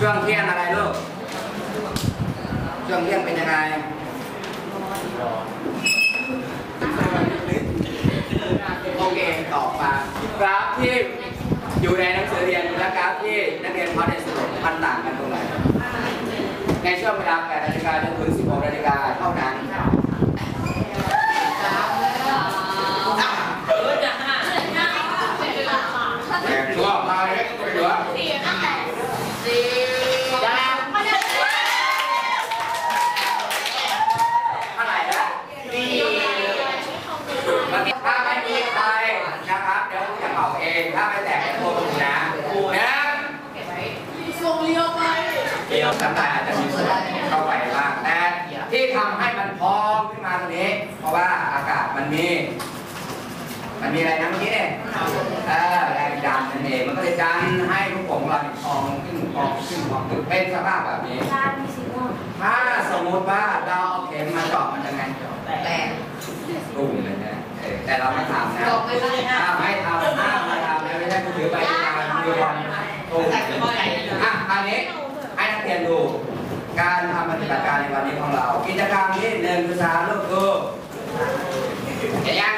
ช่วงเที่ยงอะไรลูก ช่วงเที่ยงเป็นยังไงโอเคตอบมากราฟที่อยู่ในหนังสือเรียนและกราฟที่นักเรียนพอได้สรุปมันต่างกันตรงไหนในช่วงเวลาแปดนาฬิกาจนถึงสิบหกนาฬิกาเท่านั้น เดี๋ยวสัมผัสอาจจะมีส่วนเข้าไปบ้างแต่ที่ทำให้มันพองขึ้นมาตรงนี้ เพราะว่าอากาศมันมี มันมีอะไรนะเมื่อกี้เนี่ยเออแรงดันนั่นเองมันก็เลยดันให้ลูกโป่งเราเนี่ยพองขึ้นพองขึ้นพองขึ้นเป็นสภาพแบบนี้ถ้าสมมุติว่าเราเอาเข็มมาเจาะมันจะไงแตกตุ้มเลยนะเออแต่เราไม่ทำนะถ้าไม่ทำห้ามมาทำนะไม่ใช่ผู้ถือใบงานมีวันตุ้มอะอันนี้ให้นักเรียนดูการทำปฏิบัติการในวันนี้ของเรา กิจกรรมที่หนึ่งคือสามลูกคือเห็นยัง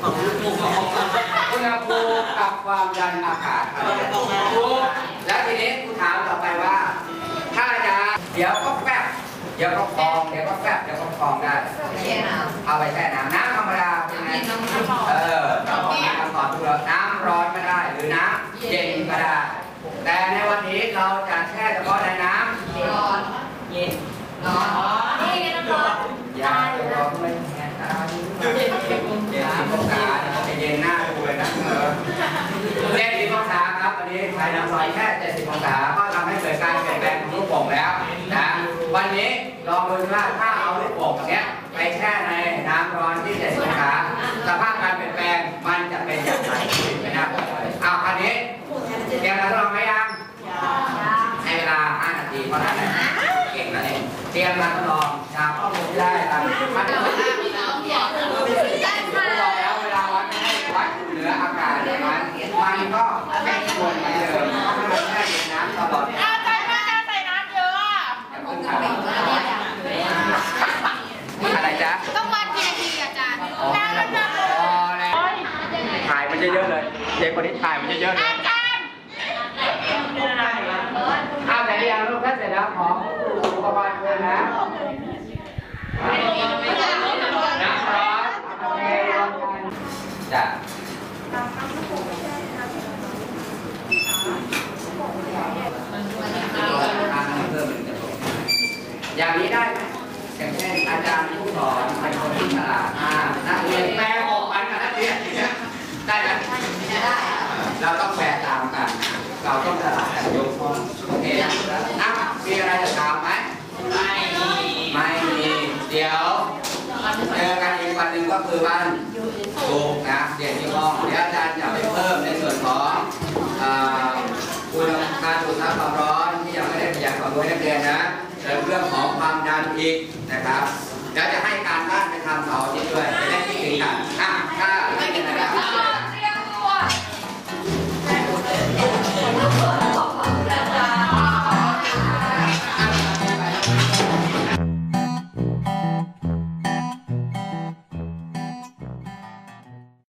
ของลูกหมูของของอุณหภูมิกับความดันอากาศครับถูกแล้วทีนี้กูถามต่อไปว่า ถ้าจะเดี๋ยวก็แฟบเดี๋ยวก็ฟองเดี๋ยวก็แฟบเดี๋ยวก็ฟองได้เอาไปแช่น้ำน้ำธรรมดาเป็นไงเออเราบอกมีคำตอบทุกแล้วน้ำร้อนก็ได้ หรือน้ำเย็นก็ได้ แต่ในวันนี้เราจะแช่เฉพาะในน้ำ เย็นร้อน อย่าไปร้อนไม่แช่ตาเย็นสิบองศาจะเย็นหน้าดูเลยนะเออเจ็ดสิบองศาครับวันนี้ภายในซอยแค่เจ็ดสิบองศาก็ทำให้เการเปลี่ยนแปลงของลูกโป่งแล้วนะวันนี้ลองดูว่าถ้าเอาลูกโป่งเนี้ยไปแช่ในน้ำร้อนที่เจ็ดสิบองศาสภาพการเปลี่ยนแปลงมันจะเป็นอย่างไรไม่น่าเปิดเผยเอาคราวนี้เตรียมการทดลองไหมยังให้เวลา 5 นาทีเท่านั้นเก่งนะเนี่ยเตรียมมาทดลองจากข้อมูลที่ได้ตามมันจะไม่ได้บอกแล้วเวลาวัดไม่ให้วัดอยู่เหนืออากาศอย่างนั้นมันก็ไม่ควรเหมือนเดิมเพราะมันแค่เย็นน้ำตลอดอย่าเพิ่งทำอะไรจ๊ะ ต้องวัดกี่นาทีอาจารย์ อ๋อพอแล้วถ่ายมัน เยอะๆเลยเด็กคนนี้ถ่ายมันเยอะๆเลยอาจารย์อาวแต่ยังลูกถ้าเสร็จแล้วขออุปกรณ์เพิ่มนะน้ำร้อนโอเครวมกันจ้ะอย่างนี้ได้ไหมอย่างเช่นอาจารย์ผู้สอนเป็นคนที่ฉลาดมากนักเรียนแปลออกไปกับนักเรียนอย่างเงี้ยได้ไหมเราต้องแปลตามกัน เราต้องฉลาดกันยกข้อโอเคนะมีอะไรจะถามไหม ไม่มี ไม่มี เดี๋ยวเจอกัน ก็คือมันถูกนะเรียนที่ห้องเดี๋ยวอาจารย์จะไปเพิ่มในส่วนของอุณหภูมิการดูดซับความร้อนที่ยังไม่ได้ประหยัดความรู้ให้นักเรียนนะเรื่องเรื่องของความดันอีกนะครับแล้วจะให้การบ้านไปทำเสาร์อที่ด้วยจะได้ที่ถึงกัน